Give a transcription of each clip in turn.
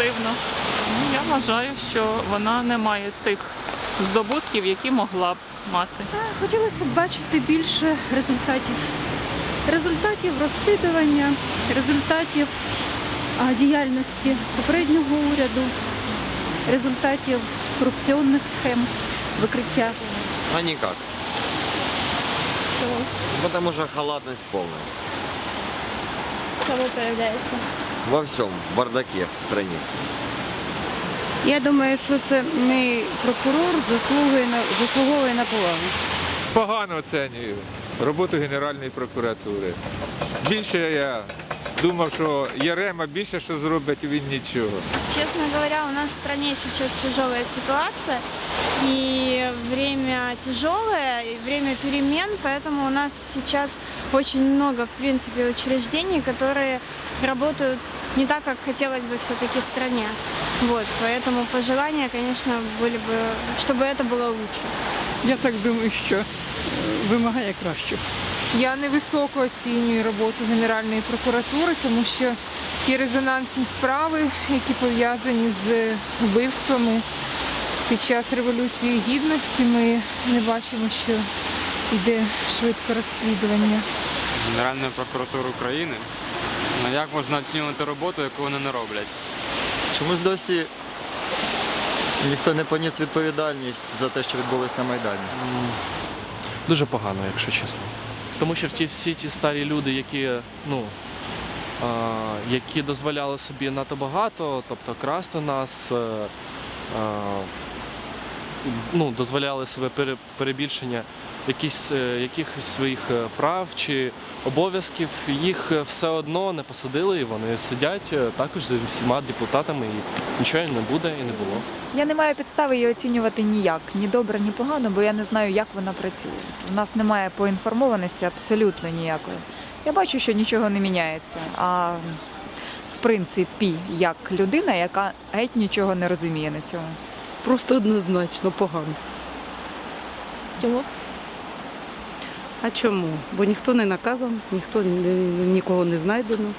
ефективно. Ну, я вважаю, що вона не має тих здобутків, які могла б мати. Хотілося б бачити більше результатів. Результатів розслідування, результатів діяльності попереднього уряду, результатів корупційних схем, викриття. А никак. Потому что халатность полная. Кого проявляється? Во всьому бардаке в стране. Я думаю, що це не прокурор заслуговує на заслуговує на повагу. Погано оцінюю роботу Генеральної прокуратури. Більше я думав, що Ярема більше що зробить, він нічого. Честно говоря, у нас в стране сейчас тяжелая ситуация, и время тяжелое, и время перемен, поэтому у нас сейчас очень много, в принципе, учреждений, которые работают не так, как хотелось бы все-таки стране. Вот, поэтому пожелания, конечно, были бы, чтобы это было лучше. Я так думаю, що е, вимагає кращого. Я невисоко оцінюю роботу Генеральної прокуратури, тому що ті резонансні справи, які пов'язані з вбивствами під час Революції Гідності, ми не бачимо, що йде швидко розслідування. Генеральної прокуратури України. Ну як можна оцінювати роботу, яку вони не роблять? Чомусь досі ніхто не поніс відповідальність за те, що відбулось на Майдані. Дуже погано, якщо чесно. Тому що ті всі ті старі люди, які, ну, е, які дозволяли собі надто багато, тобто красти нас, е, а, ну, дозволяли себе пере, перебільшення якісь, е, якихось своїх е, прав чи обов'язків, їх е, все одно не посадили, і вони сидять також з всіма депутатами, і нічого не буде і не було. Я не маю підстави її оцінювати ніяк, ні добре, ні погано, бо я не знаю, як вона працює. У нас немає поінформованості абсолютно ніякої. Я бачу, що нічого не міняється. А в принципі, як людина, яка геть нічого не розуміє на цьому. Просто однозначно погано. Чому? А чому? Бо ніхто не наказан, ніхто нікого не знайдено.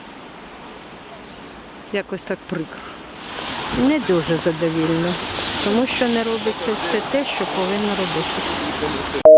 Якось так прикро. Не дуже задовільно, тому що не робиться все те, що повинно робитися.